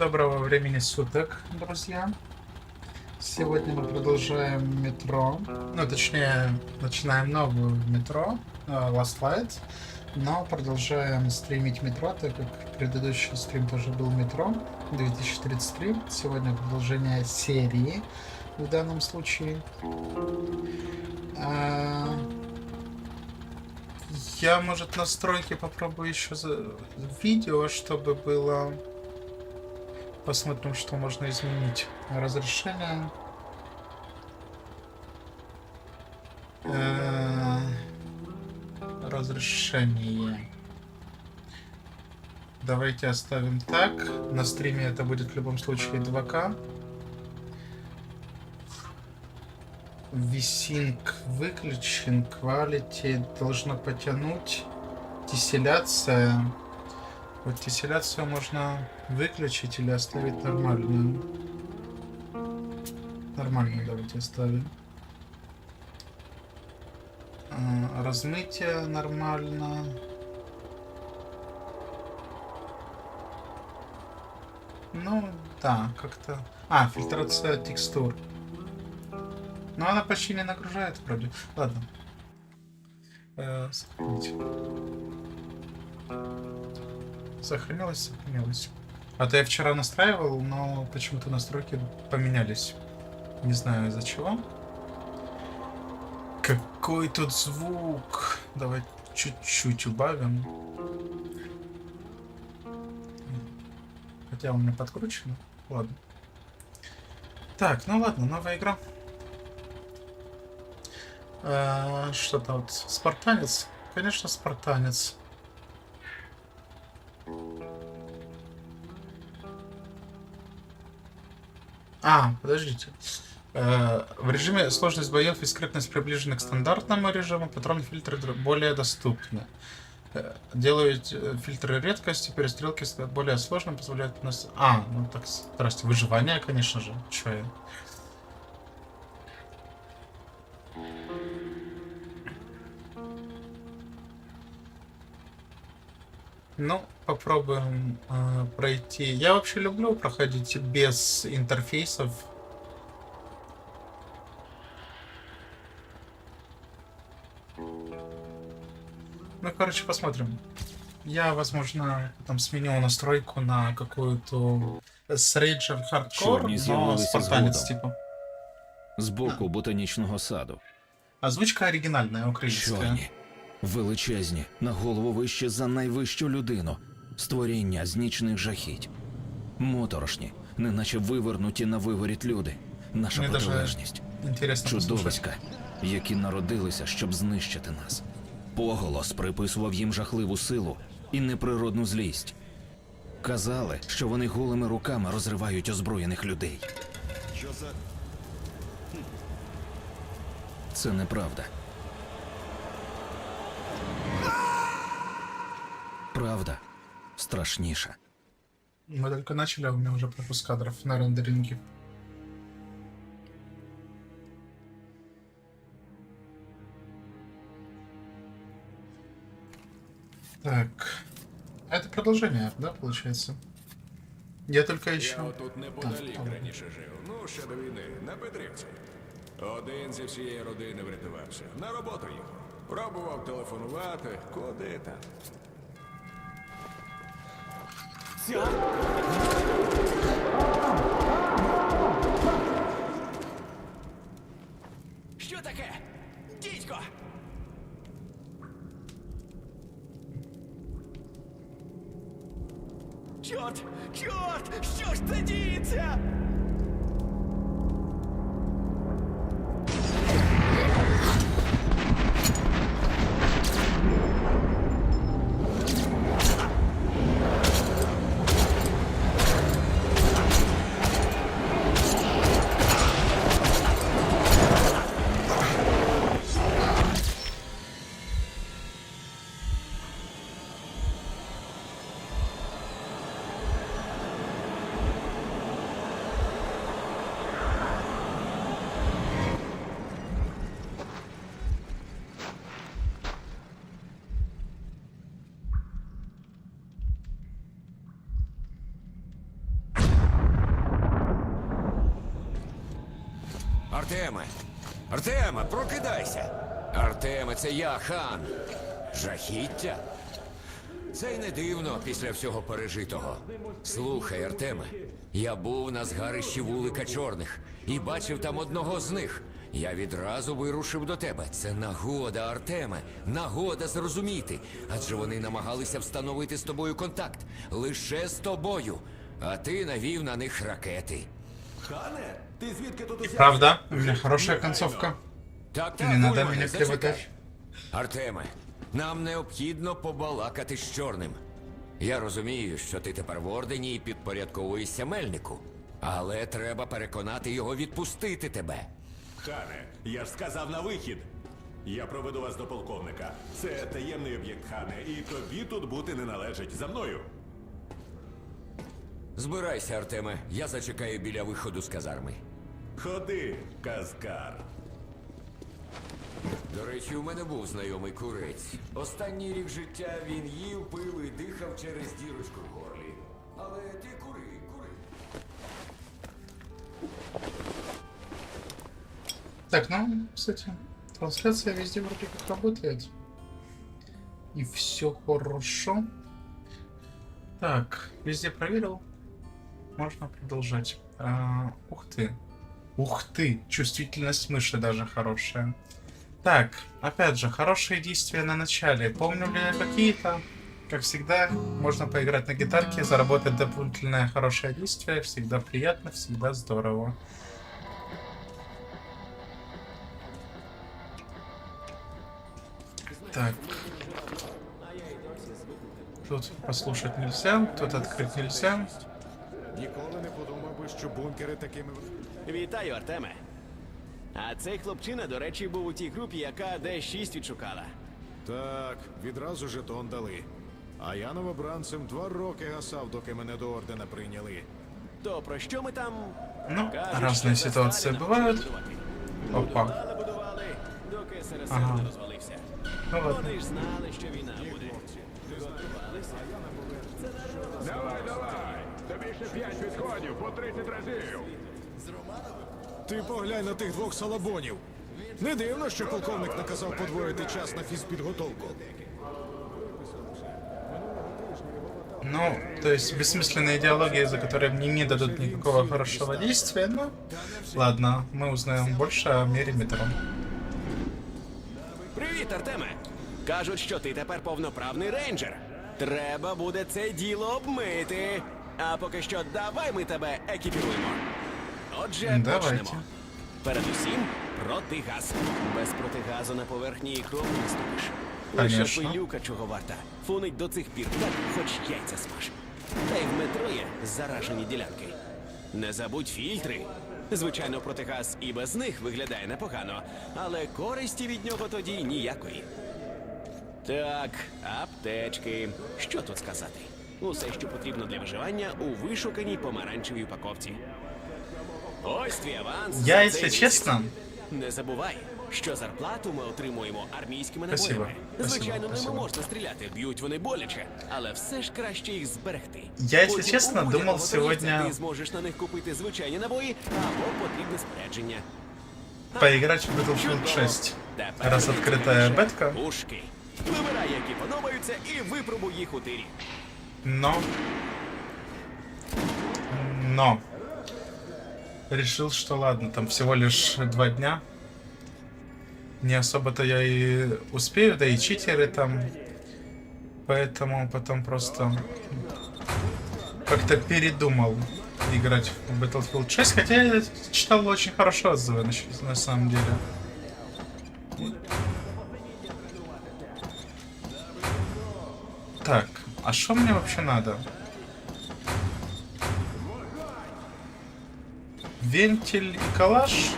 Доброго времени суток, друзья. Сегодня мы продолжаем метро. Ну, точнее, начинаем новую метро, э, Last Light. Но продолжаем стримить метро, так как предыдущий стрим тоже был метро 2033. Сегодня продолжение серии в данном случае. А, Я, может, настройки попробую еще за... видео, чтобы было... Посмотрим, что можно изменить. Разрешение. Э, Разрешение. Давайте оставим так. На стриме это будет в любом случае 2К. Висинг выключен. Quality должно потянуть. Тесселяция. Вот тесселяцию можно выключить или оставить нормальную. Нормальную давайте оставим. А, Размытие нормально. Ну, да, как-то... А, фильтрация текстур. Но она почти не нагружает вроде. Ладно. Э, сохранить. Сохранилось, сохранилось. А то я вчера настраивал, но почему-то настройки поменялись. Не знаю из-за чего. Какой тут звук? Давай чуть-чуть убавим. Хотя у меня подкручено. Ладно. Так, ну ладно, новая игра. Э, Что-то вот. Спартанец? Конечно, спартанец. А, подождите. Э, В режиме сложность боев и скрытность приближены к стандартному режиму, патронные фильтры более доступны. Э, Делают э, фильтры редкости, перестрелки более сложным, позволяют нас... А, ну так, здрасте, выживание, конечно же. Чё я? Ну, попробуем э, пройти. Я вообще люблю проходить без интерфейсов. Ну, короче, посмотрим. Я, возможно, там сменю настройку на какую-то с Rager Hardcore, Чорні но з'явилися спартанец згодом. типа. з боку ботанічного саду. Озвучка оригинальная, украинская. Чорні, величезні, на голову вище за найвищу людину, створіння з нічних жахіть. Моторошні, неначе вивернуті на виворіт люди. Наша Мені протилежність. Чудовиська, які народилися, щоб знищити нас. Поголос приписував їм жахливу силу і неприродну злість. Казали, що вони голими руками розривають озброєних людей. Що за. Це неправда. Правда страшніша. Мы только начали, а у меня уже пропуск кадров на рендеринге. Так. Это продолжение, да, получается? Я только еще... Я отут неподалік там. раніше жив. Ну, ще до війни, на Петрівці. Один зі всієї родини врятувався. На роботу їхав. Пробував телефонувати, куди там. Що таке? Дідько! Чорт! Чорт! Що ж це діється? Артеме! Артеме, прокидайся! Артеме, це я, хан. Жахіття? Це й не дивно після всього пережитого. Слухай, Артеме, я був на згарищі вулика чорних і бачив там одного з них. Я відразу вирушив до тебе. Це нагода, Артеме, нагода зрозуміти. Адже вони намагалися встановити з тобою контакт лише з тобою. А ти навів на них ракети. Правда, у меня хорошая концовка. Так, так, Не надо Ульмане, меня зачекай. приводить. Артеме, нам необхідно побалакати з чорним. Я розумію, що ти тепер в ордені і підпорядковуєшся мельнику. Але треба переконати його відпустити тебе. Хане, я ж сказав на вихід. Я проведу вас до полковника. Це таємний об'єкт, хане, і тобі тут бути не належить. За мною. Збирайся, Артеме, я зачекаю біля виходу з казарми. Ходи, казкар. До речі, у мене був знайомий курець. Останній рік життя він їв, пив і дихав через дірочку в горлі. Але ти кури, кури. Так, ну, кстати, трансляция везде вроде как работает. И все хорошо. Так, везде проверил. Можно продолжать. А, ух ты. Ух ты, чувствительность мыши даже хорошая. Так, опять же, хорошие действия на начале. Помню ли я какие-то? Как всегда, можно поиграть на гитарке, заработать дополнительное хорошее действие. Всегда приятно, всегда здорово. Так. Тут послушать нельзя, тут открыть нельзя. Ніколи не подумав би, що бункери такими. Вітаю, Артеме. А цей хлопчина, до речі, був у тій групі, яка Д6 відшукала. Так, відразу жетон дали. А я новобранцем два роки гасав, доки мене до ордена прийняли. То про що ми там? Ну, Кажуть, разные що ситуации Сталіна бывают. будувати. Опа. Будували, будували, доки СРСР Ага. не розвалився. Ну ладно. Вони ж знали, що війна буде. Готувалися. Давай! Тобі ще п'ять відходів по 30 разів. Ти поглянь на тих двох салабонів. Не дивно, що полковник наказав подвоїти час на фізпідготовку. Ну, то есть бессмысленные идеологии, за которые мне не дадут никакого хорошего действия, но... Ладно, мы узнаем больше о мире метро. Привіт, Артеме! Кажуть, що ти тепер повноправний рейнджер. Треба буде це діло обмити. А поки що давай ми тебе екіпіруємо. Отже, Давайте. почнемо. Передусім, протигаз. Без протигазу на поверхні і кров не ступиш. Лише Конечно. пилюка чого варта. Фунить до цих пір так, хоч яйця смаж. Та й в метро є заражені ділянки. Не забудь фільтри. Звичайно, протигаз і без них виглядає непогано, але користі від нього тоді ніякої. Так, аптечки. Що тут сказати? Усе, що потрібно для виживання у вишуканій помаранчевій упаковці. Ось твій аванс. Я, честно, місяць. Не забувай, що зарплату ми отримуємо армійськими набоями. Звичайно, ними можна стріляти, б'ють вони боляче, але все ж краще їх зберегти. Я, будь-якого думал торгівця сегодня- Ти зможеш на них купити звичайні набої або потрібне спорядження. поиграть в Battlefield 6. Раз лише бетка. Вибирай, які подобаються, і випробуй їх у тирі. Но... Но... Решил, что ладно, там всего лишь два дня. Не особо-то я и успею, да и читеры там. Поэтому потом просто как-то передумал играть в Battlefield 6, хотя я читал очень хорошие отзывы на, на самом деле. Так, а что мне вообще надо? Вентиль и калаш?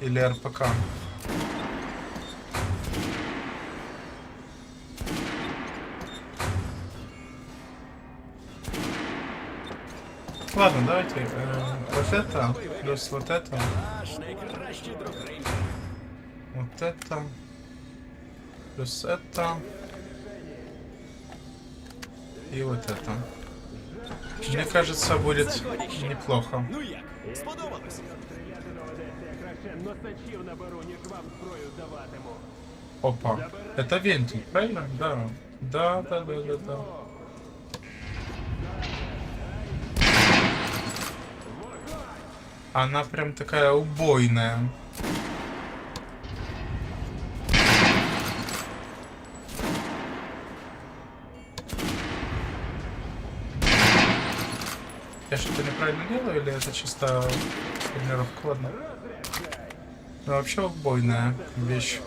Или РПК? Ладно, давайте э, вот это плюс вот это, вот это плюс это и вот это. Мне кажется, будет неплохо. Ну як? Сподобалось? Більше носачів наберу, ніж вам зброю даватиму. Опа. Это вентиль, правильно? Да. Да, да, да, да, да. Она прям такая убойная. Я что-то неправильно делаю или это чисто тренировка? Ладно. Ну, вообще убойная вещь.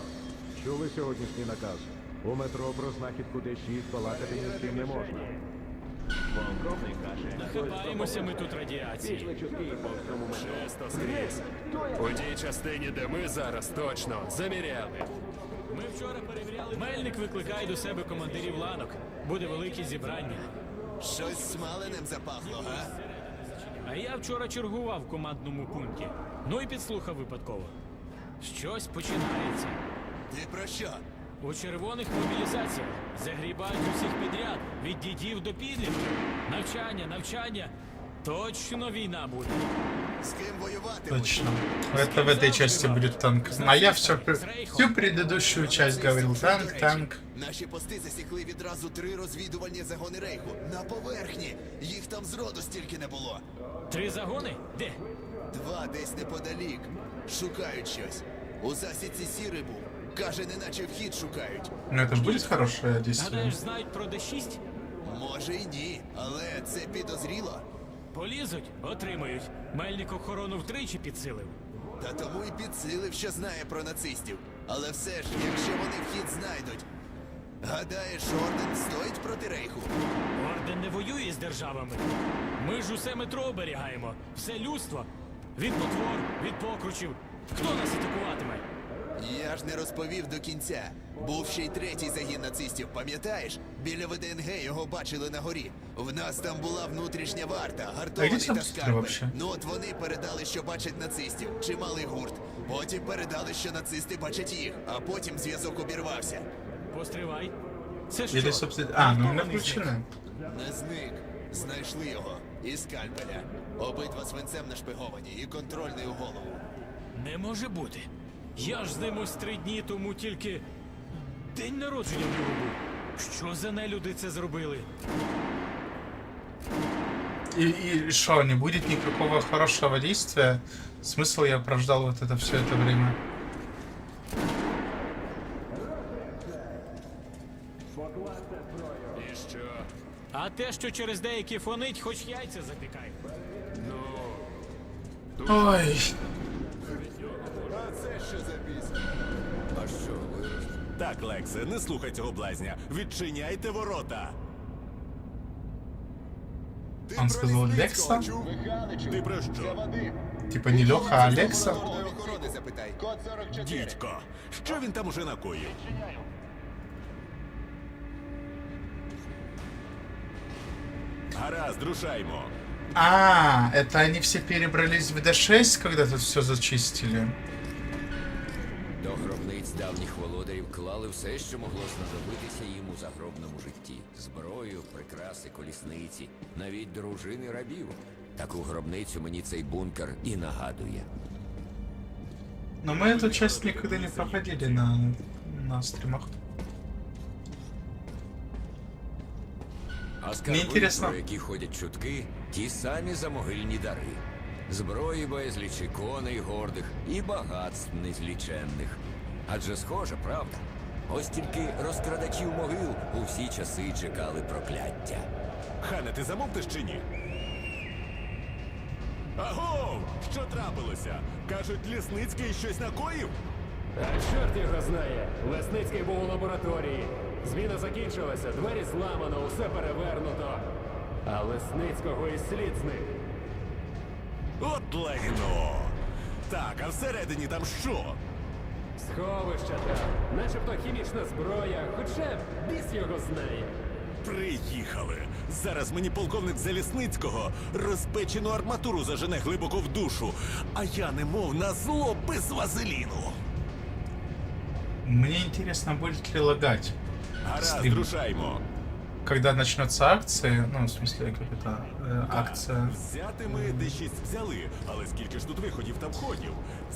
Чули сьогоднішній наказ? У метро про знахідку Д6 балакати ні з ким не можна. Нахибаємося ми тут радіації. Шесто скрізь. У тій частині, де ми зараз точно заміряли. Ми вчора перевіряли. Мельник викликає до себе командирів ланок. Буде велике зібрання. Щось смаленим запахло, га? А я вчора чергував в командному пункті. Ну і підслухав випадково. Щось починається. Ти про що? У червоних мобілізаціях загрібають усіх підряд, від дідів до підлітків. Навчання, навчання. Точно війна буде. З ким воювати? Точно. Это в этой части будет танк. А я все, всю предыдущую часть говорил танк, танк. Наші пости засікли відразу три розвідувальні загони рейху. На поверхні. Їх там зроду стільки не було. Три загони? Де? Два десь неподалік. Шукають щось. У засідці сірий був. Каже, неначе вхід шукають. Ну это же будет хорошее действие. Гадаєш, знають про Д6? Може й ні, але це підозріло. Полізуть, отримають. Мельник охорону втричі підсилив. Та тому і підсилив, що знає про нацистів. Але все ж, якщо вони вхід знайдуть. Гадаєш, орден стоїть проти рейху? Орден не воює з державами. Ми ж усе метро оберігаємо, все людство. Від потвор, від покручів. Хто нас атакуватиме? Я ж не розповів до кінця. Був ще й третій загін нацистів, пам'ятаєш? Біля ВДНГ його бачили на горі. В нас там була внутрішня варта, гартований та вообще? Ну от вони передали, що бачать нацистів, чималий гурт. Потім передали, що нацисти бачать їх, а потім зв'язок обірвався. Постривай. Це що? Собственно... А, ну не вони. Не зник. Знайшли його. І скальпеля. Обидва свинцем нашпиговані і контрольний у голову. Не може бути. Я ж з ним ось три дні тому тільки день народження в нього був. Що за нелюди це зробили? И, и что, не будет никакого хорошего действия? Смысл я прождал вот это все это время? І що? А те, що через деякі фонить, хоч яйця запікай. Ой, а що, вирос? Так, Лексе, не слухай цього блазня. Відчиняйте ворота. Ти Он про Лісницького Лекса? чув? Ти про що? типа не Леха, а охорони запитай. Дідько, що він там уже накоїв? Гаразд, рушаймо. А, это они все перебрались в D6, когда тут все зачистили? Давніх володарів клали все, що могло знадобитися їм у загробному житті: зброю, прикраси, колісниці, навіть дружини рабів. Таку гробницю мені цей бункер і нагадує. Но мы эту часть никогда не проходили на, на стримах. А скарби, про які ходять чутки, ті самі замогильні дари. Зброї безліч, коней гордих і багатств незліченних. Адже схоже, правда? Ось тільки розкрадачів могил у всі часи чекали прокляття. Хане, ти замовкнеш чи ні? Аго! Що трапилося? Кажуть, Лісницький щось накоїв? А чорт його знає. Лесницький був у лабораторії. Зміна закінчилася, двері зламано, усе перевернуто. А Лесницького і слід зник. От лайно! Так, а всередині там що? Сховища там, начебто хімічна зброя, хоча біс його знає. Приїхали. Зараз мені полковник Залісницького розпечену арматуру зажене глибоко в душу, а я немов на зло без вазеліну. Мені цікаво, будет ли лагать. Гаразд, рушаймо когда начнется акция, ну, в смысле, как это, э, акция, Взяти ми дещись взяли, але скільки ж тут виходів та входів?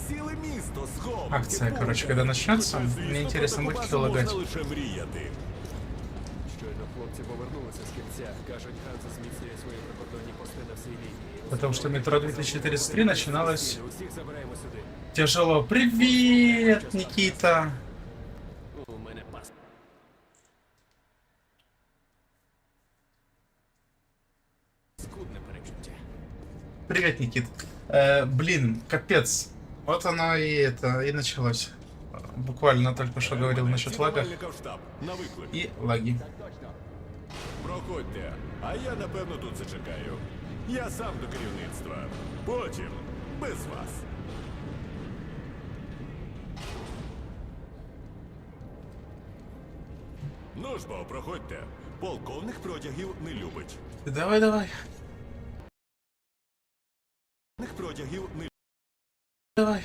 Ціле місто сховки. Акция, короче, когда начнется, Хоча, звісно, мне интересно, про будет таку ли базу лагать. Можна лише мріяти. Щойно хлопці повернулися з кінця. Кажуть, Ханза зміцнює свої прикордонні пости на всій лінії. Потому что метро 2033 начиналось Усіх забираємо сюди. тяжело. Привет, Никита! Привет, Никит. Э, блин, капец. Вот оно и это, и началось. Буквально только что говорил насчет лага Цінувальника в штаб. На виклик. и лаги. Проходьте, а я напевно тут зачекаю. Я сам до керівництва. Потім без вас. Ну ж бо, проходьте. Полковник протягів не любить. Давай, давай, Протягів не давай.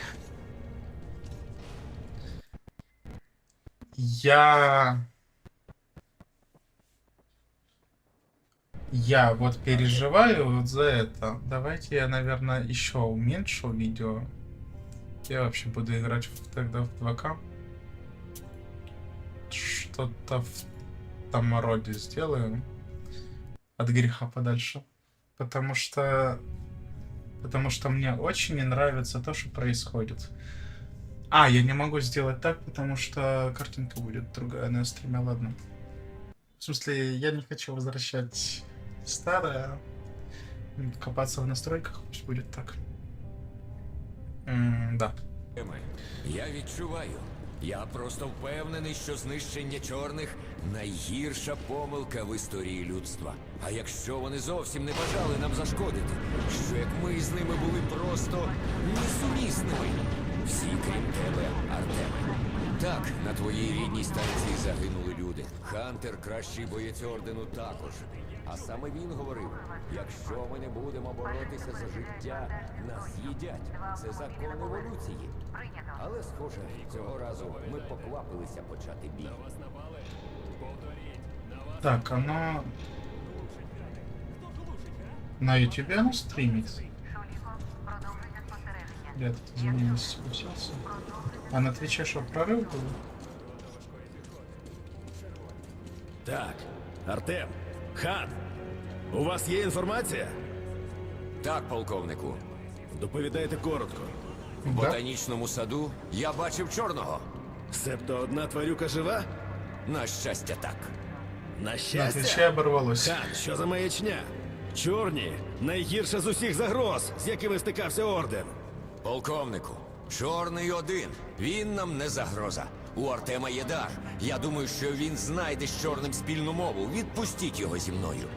Я... Я вот переживаю вот за это. Давайте я, наверное, еще уменьшу видео. Я вообще буду играть в- тогда в 2К. Что-то в том роде сделаю. От греха подальше. Потому что... Потому что мне очень не нравится то, что происходит. А, я не могу сделать так, потому что картинка будет другая на стриме, ладно. В смысле, я не хочу возвращать старое. Копаться в настройках, пусть будет так. М, да. Я відчуваю. Я просто впевнений, що знищення чорних найгірша помилка в історії людства. А якщо вони зовсім не бажали нам зашкодити, що як ми з ними були просто несумісними. Всі, крім тебе, Артеме. Так, на твоїй рідній станції загинули люди. Хантер кращий боєць ордену також. А саме він говорив: якщо ми не будемо боротися за життя, нас їдять. Це закон еволюції. Але, схоже, цього разу ми поквапилися почати бій. Так, оно... На ютубе оно стримит? Я тут извиняюсь, согласился. А на твиче что, прорыв был? Так, Артем, хан, у вас є інформація? Так, полковнику. Доповідайте коротко. В ботанічному саду я бачив чорного. Себто одна тварюка жива? На щастя, так. На На щастя. оборвалось. Хан, що за маячня? Чорні найгірша з усіх загроз, з якими стикався орден. Полковнику, чорний один. Він нам не загроза. У Артема є дар. Я думаю, що він знайде з чорним спільну мову. Відпустіть його зі мною.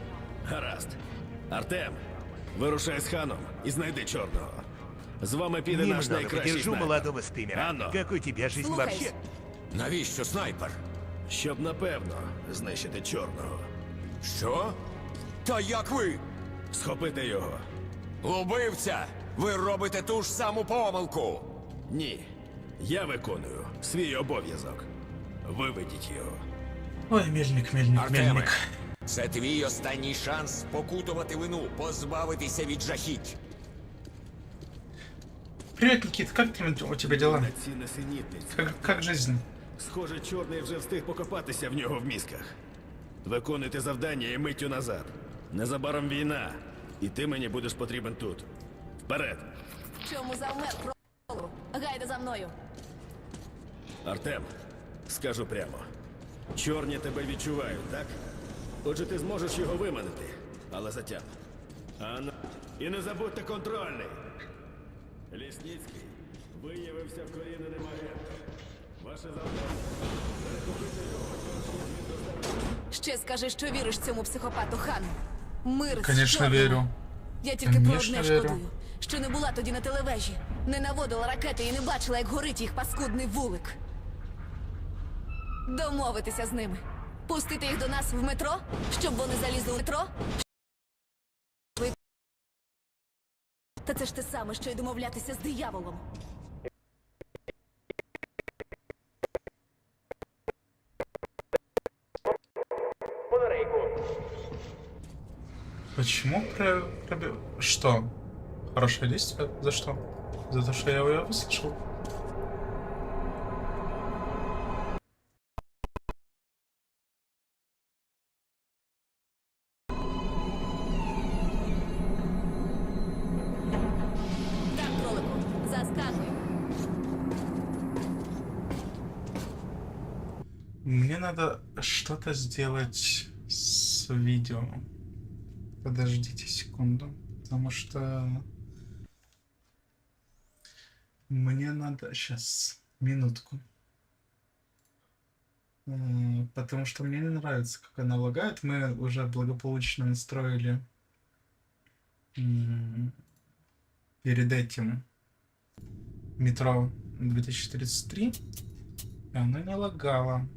Гаразд. Артем, вирушай з ханом і знайди чорного. З вами піде наш Немного найкращий подержу молодого стримера. Анно. Как у тебя жизнь вообще? Навіщо снайпер? Щоб напевно знищити чорного. Що? Та як ви? Схопити його. Убивця! Ви робите ту ж саму помилку. Ні. Я виконую свій обов'язок. Виведіть його. Ой, мельник, мельник, Артеме, мельник. це твій останній шанс покутувати вину, позбавитися від жахіть. Привет, Никит, как там у тебя дела? Ці несенітниці. Как, как жизнь? Схоже, чорний вже встиг покопатися в нього в мізках. Виконуйте завдання і миттю назад. Незабаром війна, і ти мені будеш потрібен тут. Вперед! Чому завмер кролу? Гайда за мною. Артем, скажу прямо. Чорні тебе відчувають, так? Отже, ти зможеш його виманити, але затям. Анна, і не забудьте контрольний. Лісніцький виявився вкоріненим агентом. Ваше завдання. Ще скажи, що віриш цьому психопату хану. Мир з Конечно, верю. Я тільки про одне шкодую, що не була тоді на телевежі, не наводила ракети і не бачила, як горить їх паскудний вулик. Домовитися з ними. Пустити їх до нас в метро, щоб вони залізли в метро. Та це ж те саме, що й домовлятися з дияволом. Почему про... проби- Что? Хорошее действие? За что? За то, что я его выслушал? Надо что-то сделать с видео. Подождите секунду. Потому что... Мне надо... Сейчас. Минутку. М, Потому что мне не нравится, как она лагает. Мы уже благополучно настроили перед этим метро 2033. И она не лагала.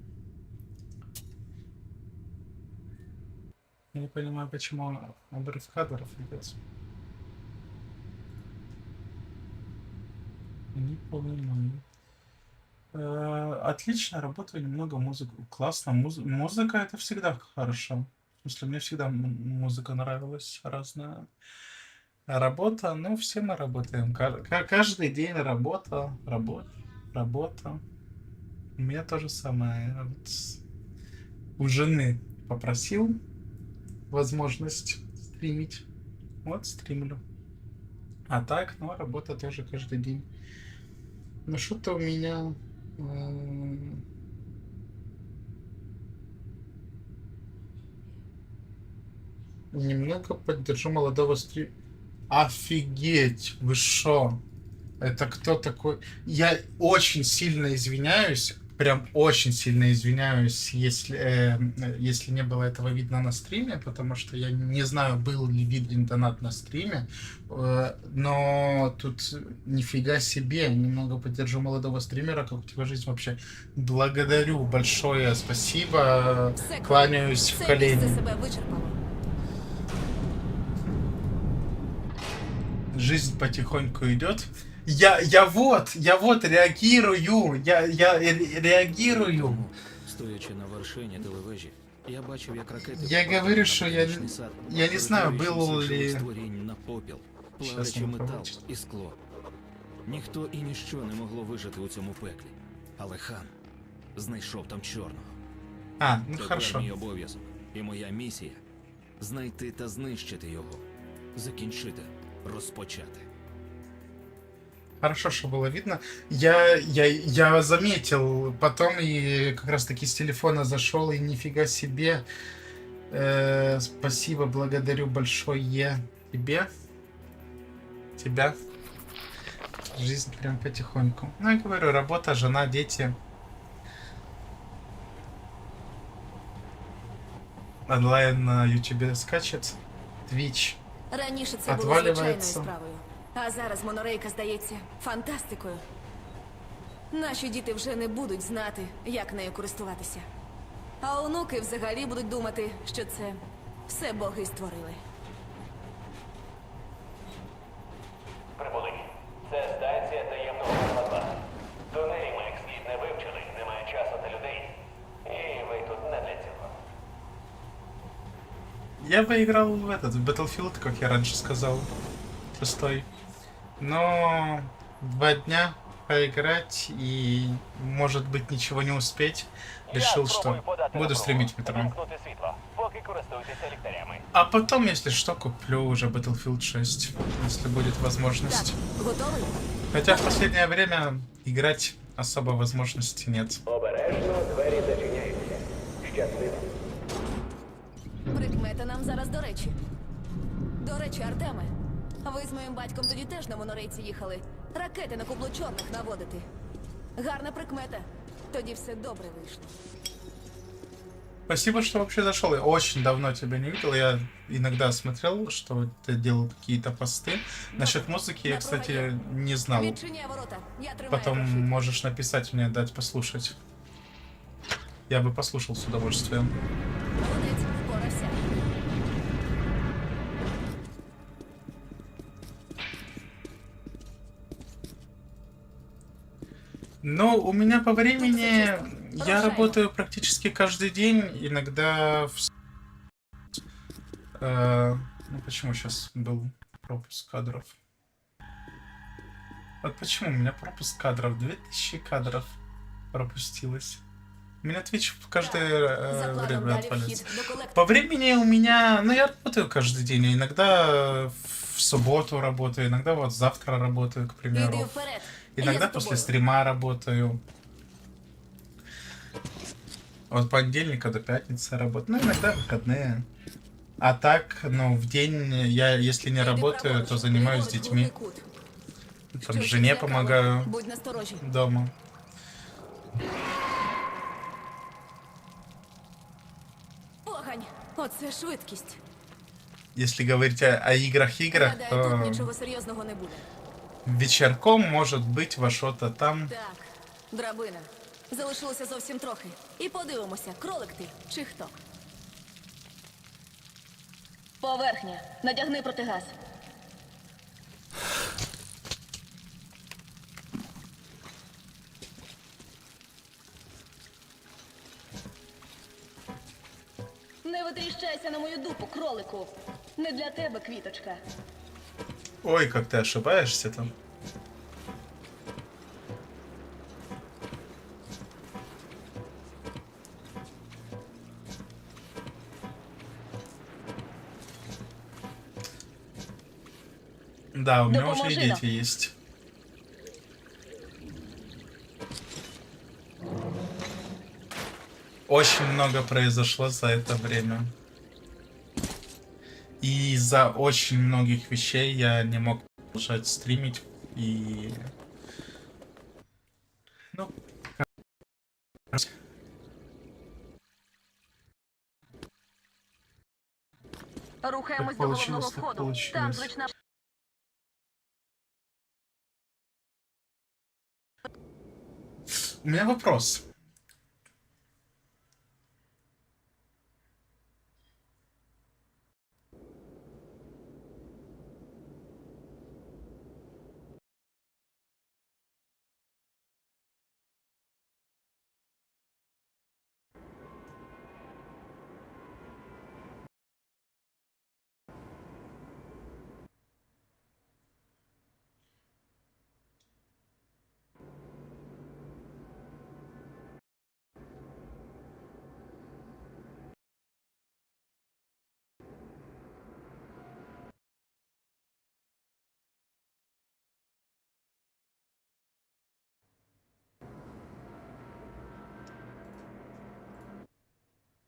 Я не понимаю, почему обрыв кадров идет. Не понимаю. Э, Отлично, работаю немного музыку. Классно, муз- музыка это всегда хорошо. В смысле, мне всегда музыка нравилась разная. Работа, ну, все мы работаем. Ка- ка- Каждый день работа, работа, работа. У меня то же самое. Вот у жены попросил возможность стримить. Вот стримлю. А так, ну, работа тоже каждый день. Ну, что-то у меня... м, Немного поддержу молодого стри... Офигеть! Вы шо? Это кто такой? Я очень сильно извиняюсь, прям очень сильно извиняюсь, если, э, если не было этого видно на стриме, потому что я не знаю, был ли виден донат на стриме, э, но тут нифига себе, немного поддержу молодого стримера, как у тебя жизнь вообще. Благодарю большое, спасибо, кланяюсь в колени. Жизнь потихоньку идет. Я, я вот, я вот реагирую, я, я ре- реагирую. Стоячи на вершині телевежі, я бачив, як ракети Я говорю, що я я не знаю, було ли- створінь на попіл, Щас метал і скло. Ніхто і ніщо не могло вижити у цьому пеклі. Але хан знайшов там чорного. А, ну Тепер хорошо. мій обов'язок і моя місія знайти та знищити його, закінчити, розпочати. Хорошо, что было видно. Я, я, я заметил потом и как раз таки с телефона зашел и нифига себе. Э, спасибо, благодарю большое тебе. Тебя. Жизнь прям потихоньку. Ну, я говорю, работа, жена, дети. Онлайн на ютубе скачет. Twitch. Раніше А зараз монорейка здається фантастикою. Наші діти вже не будуть знати, як нею користуватися. А онуки взагалі будуть думати, що це все боги створили. Прибули. Це станція таємного Москва-2. Тунелі ми як слід не вивчили, немає часу та людей. І ви тут не для цього. Я бы играл в этот, в Battlefield, как я раньше сказал, шестой. Но два дня поиграть и, может быть, ничего не успеть. Решил, что буду стримить метро. Вимкнути світло, поки користуйтеся ліхтарями. А потом, если что, куплю уже Battlefield 6, если будет Так, возможность. готовий? Хотя в последнее время играть особо возможности нет. Обережно двері зачиняються. Щасливо. Прикмета нам зараз до речі. До речі, Артеме, ви з моїм батьком тоді теж на монорейці їхали. Ракети на кубло чорних наводити. Гарна прикмета. Тоді все добре вийшло. Спасибо, что вообще зашел. Я очень давно тебя не видел. Я иногда смотрел, что ты делал какие-то посты. Насчет музыки я, кстати, не знал. Відчиняй ворота. Я тримаю Потом гроші. можешь написать мне, дать послушать. Я бы послушал с удовольствием. Ну, у меня по времени... Тут Я Рушай. работаю практически каждый день. Иногда в Э, ну почему сейчас был пропуск кадров? Вот почему у меня пропуск кадров? 2000 кадров пропустилось. У меня Twitch в каждое э, За планом время далі отваливается. вхід до колектора. По времени у меня, ну я работаю каждый день, иногда в субботу работаю, иногда вот завтра работаю, к Іди примеру. вперед. Я Иногда за после тобою. стрима работаю. От понедельника до пятницы работаю. Ну, иногда выходные. А так, ну, в день я, если не Іди работаю, праворуч. то занимаюсь Ліворуч детьми. глухий кут. Там Щось жене злякало. помогаю Будь насторожі. дома. Погань! Оце швидкість. Если говорить о, о играх-играх, Гадаю, тут то нічого серйозного не буде. Вечерком может быть во что-то там. Так, драбина. Залишилося зовсім трохи. І подивимося, кролик ти чи хто. Поверхня. Надягни протигаз. Не витріщайся на мою дупу, кролику. Не для тебе квіточка. Ой, как ты ошибаешься там. Да, у меня уже и поможи нам. дети есть. Очень много произошло за это время. И из-за очень многих вещей я не мог продолжать стримить. И... Ну, Рухаємось Так до так входу. получилось. Там у меня вопрос.